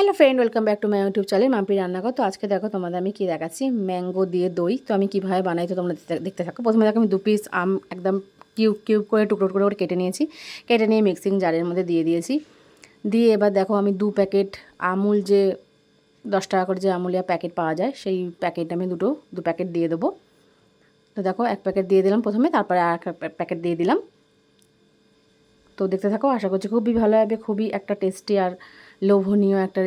Hello friend welcome back to my YouTube channel Mampi রান্নাঘর তো আজকে দেখো তোমাদের আমি কি দেখাচ্ছি? ম্যাঙ্গো দিয়ে দই। তো আমি কীভাবে বানাই তো তোমরা দেখতে- থাকো। প্রথমে দেখো আমি দু পিস আম একদম কিউব কিউব করে, টুকরো টুকরো করে কেটে নিয়েছি। কেটে নিয়ে মিক্সিং জারের মধ্যে দিয়ে দিয়েছি। দিয়ে এবার দেখো আমি দু প্যাকেট আমুল যে দশ টাকা করে যে আমুলিয়া প্যাকেট পাওয়া যায়, সেই প্যাকেট আমি দুটো, দু প্যাকেট দিয়ে দেবো। তো দেখো এক প্যাকেট দিয়ে দিলাম প্রথমে, তারপরে আর এক প্যাকেট দিয়ে দিলাম। তো দেখতে থাকো, আশা করছি খুবই ভালো হবে, খুবই একটা টেস্টি আর লোভনীয় একটা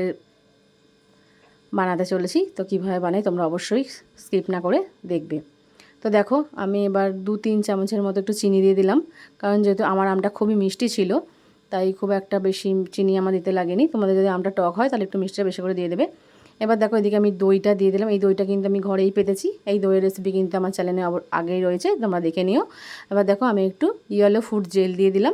বানাতে চলেছি। তো কীভাবে বানাই তোমরা অবশ্যই স্কিপ না করে দেখবে। তো দেখো, আমি এবার দু তিন চামচের মতো একটু চিনি দিয়ে দিলাম। কারণ যেহেতু আমার আমটা খুবই মিষ্টি ছিল, তাই খুব একটা বেশি চিনি আমার দিতে লাগেনি। তোমাদের যদি আমটা টক হয়, তাহলে একটু মিষ্টিটা বেশি করে দিয়ে দেবে। এবার দেখো, এদিকে আমি দইটা দিয়ে দিলাম। এই দইটা কিন্তু আমি ঘরেই পেতেছি। এই দইয়ের রেসিপি কিন্তু আমার চ্যানেলে আগেই রয়েছে, তোমরা দেখে নিও। এবার দেখো, আমি একটু ইয়েলো ফুড জেল দিয়ে দিলাম।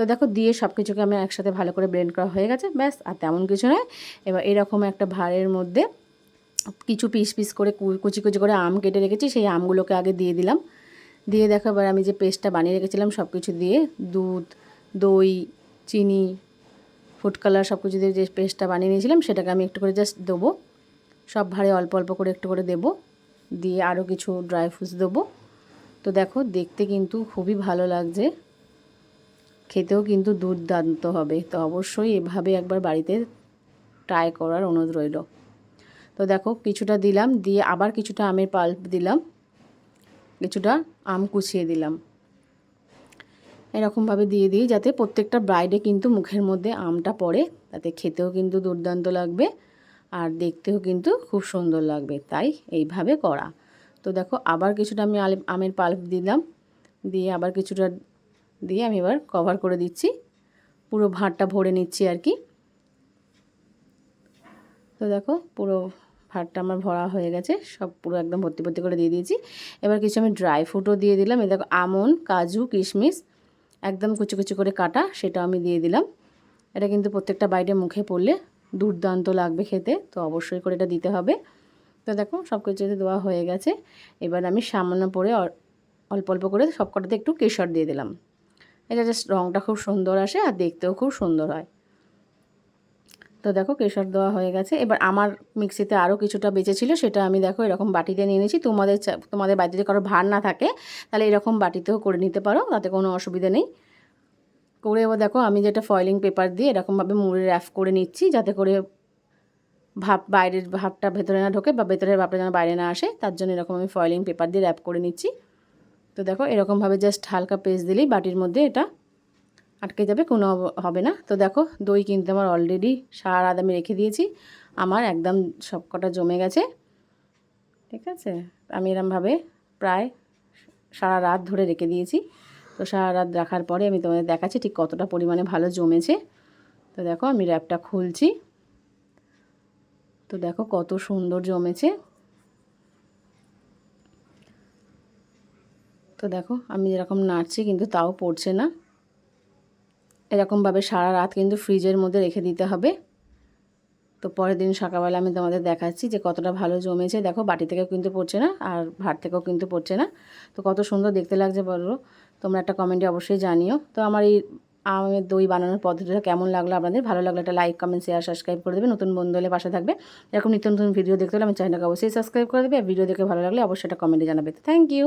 তো দেখো দিয়ে সব কিছুকে আমি একসাথে ভালো করে ব্লেন্ড করা হয়ে গেছে, ব্যাস, আর তেমন কিছু নয়। এবার এরকম একটা ভাঁড়ের মধ্যে কিছু পিস পিস করে কুচি কুচি করে আম কেটে রেখেছি, সেই আমগুলোকে আগে দিয়ে দিলাম। দিয়ে দেখো এবার আমি যে পেস্টটা বানিয়ে রেখেছিলাম সব কিছু দিয়ে দুধ, দই, চিনি ফুড কালার সব কিছু দিয়ে যে পেস্টটা বানিয়ে নিয়েছিলাম, সেটাকে আমি একটু করে জাস্ট দেবো। সব ভারে অল্প অল্প করে একটু করে দেবো। দিয়ে আরও কিছু ড্রাই ফ্রুটস দেবো। তো দেখো দেখতে কিন্তু খুবই ভালো লাগছে। খেতেও কিন্তু দুর্দান্ত হবে। তো অবশ্যই এভাবে একবার বাড়িতে ট্রাই করার অনুরোধ রইল। তো দেখো কিছুটা দিলাম, দিয়ে আবার কিছুটা আমের পাল্প দিলাম, কিছুটা আম কুচিয়ে দিলাম। এরকমভাবে দিয়ে দিই যাতে প্রত্যেকটা ব্রাইডে কিন্তু মুখের মধ্যে আমটা পড়ে, তাতে খেতেও কিন্তু দুর্দান্ত লাগবে আর দেখতেও কিন্তু খুব সুন্দর লাগবে। তাই এইভাবে করা। তো দেখো আবার কিছুটা আমি আমের পাল্প দিলাম, দিয়ে আবার কিছুটা দিয়ে আমি এবার কভার করে দিচ্ছি। পুরো ভাঁড়টা ভরে নিচ্ছি আর কি। তো দেখো, পুরো ভাতটা আমার ভরা হয়ে গেছে। সব পুরো একদম ভর্তি ভর্তি করে দিয়ে দিয়েছি। এবার কিছু আমি ড্রাই ফ্রুটও দিয়ে দিলাম। এই দেখো, আমন, কাজু, কিশমিশ, একদম কুচি কুচি করে কাটা সেটা আমি দিয়ে দিলাম। এটা কিন্তু প্রত্যেকটা বাইরে মুখে পড়লে দুর্দান্ত লাগবে খেতে, তো অবশ্যই করে এটা দিতে হবে। তো দেখো সব কিছু দেওয়া হয়ে গেছে। এবার আমি সামান্য পরে অল্প অল্প করে সব কটাতে একটু কেশর দিয়ে দিলাম। এটা জাস্ট রঙটা খুব সুন্দর আসে আর দেখতেও খুব সুন্দর হয়। তো দেখো কেশর দেওয়া হয়ে গেছে। এবার আমার মিক্সিতে আরও কিছুটা বেঁচে ছিল, সেটা আমি দেখো এরকম বাটিতে নিয়ে নিয়েছি। তোমাদের তোমাদের বাড়িতে কারও ভার না থাকে, তাহলে এরকম বাটিতেও করে নিতে পারো, তাতে কোনো অসুবিধা নেই। করে এবার দেখো আমি যেটা ফয়েলিং পেপার দিয়ে এরকমভাবে মুড়ে র্যাপ করে নিচ্ছি, যাতে করে ভাপ বাইরের ভাবটা ভেতরে না ঢোকে বা ভেতরের ভাবটা যেন বাইরে না আসে, তার জন্য এরকম আমি ফয়েলিং পেপার দিয়ে র্যাপ করে নিচ্ছি। তো দেখো, এরকমভাবে জাস্ট হালকা পেস্ট দিলেই বাটির মধ্যে এটা আটকে যাবে, কোনো হবে না। তো দেখো, দই কিন্তু আমার অলরেডি সারা আমি রেখে দিয়েছি। আমার একদম সব কটা জমে গেছে। ঠিক আছে? আমি এরমভাবে প্রায় সারা রাত ধরে রেখে দিয়েছি। তো সারা রাত রাখার পরে আমি তোমাদের দেখাচ্ছি ঠিক কতটা পরিমাণে ভালো জমেছে। তো দেখো, আমি র্যাপটা খুলছি। তো দেখো, কত সুন্দর জমেছে। তো দেখো, আমি যেরকম নাড়ছি কিন্তু তাও পড়ছে না। এরকমভাবে সারা রাত কিন্তু ফ্রিজের মধ্যে রেখে দিতে হবে। তো পরের দিন সকালবেলা আমি তোমাদের দেখাচ্ছি যে কতটা ভালো জমেছে। দেখো, বাটি থেকেও কিন্তু পড়ছে না আর ভাত থেকেও কিন্তু পড়ছে না। তো কত সুন্দর দেখতে লাগছে বলো। তোমরা একটা কমেন্টে অবশ্যই জানিও। তো আমার এই আমের দই বানানোর পদ্ধতিটা কেমন লাগল আপনাদের? ভালো লাগল একটা লাইক কমেন্ট শেয়ার সাবস্ক্রাইব করে দেবে। নতুন বন্ধু হলে পাশে থাকবে। এরকম নিত্য নতুন ভিডিও দেখতে হলে আমি চ্যানেলটাকে অবশ্যই সাবস্ক্রাইব করে দেবে। ভিডিও দেখে ভালো লাগলে অবশ্যই একটা কমেন্টে জানাবে। Thank you